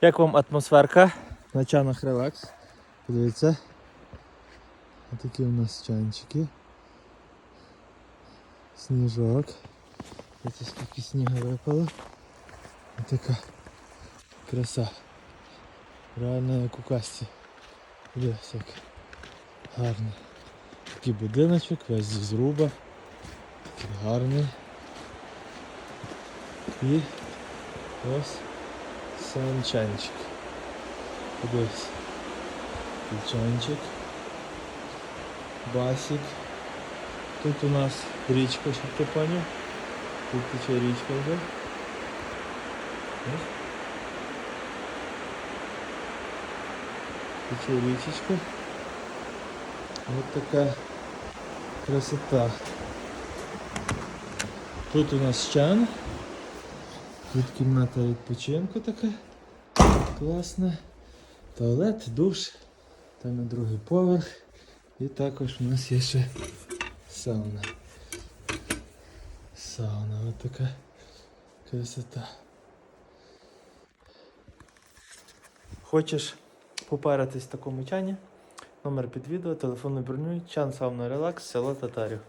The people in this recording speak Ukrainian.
Як вам атмосферка на чанах релакс? Подивіться. Такі у нас чанчики. Сніжок. Дивіться, скільки снігу випало. Така краса. Реально як у касті. Дивіться, як гарно. Такий будиночок, весь зі зруба. Такий гарний. І ось сам чайничок. Подивись. Такий чайничок. Басик. Тут у нас річка, щоб ти поняв. Тут тече річка вже. Ось. Тече річечка. Ось така красота. Тут у нас чан. Тут кімната відпочинку така. Класна. Туалет, душ. Там на другий поверх. І також у нас є ще сауна. Сауна, ось така красота. Хочеш попаритись в такому чані? Номер під відео, телефонний бронюй, чан сауна релакс, село Татарів.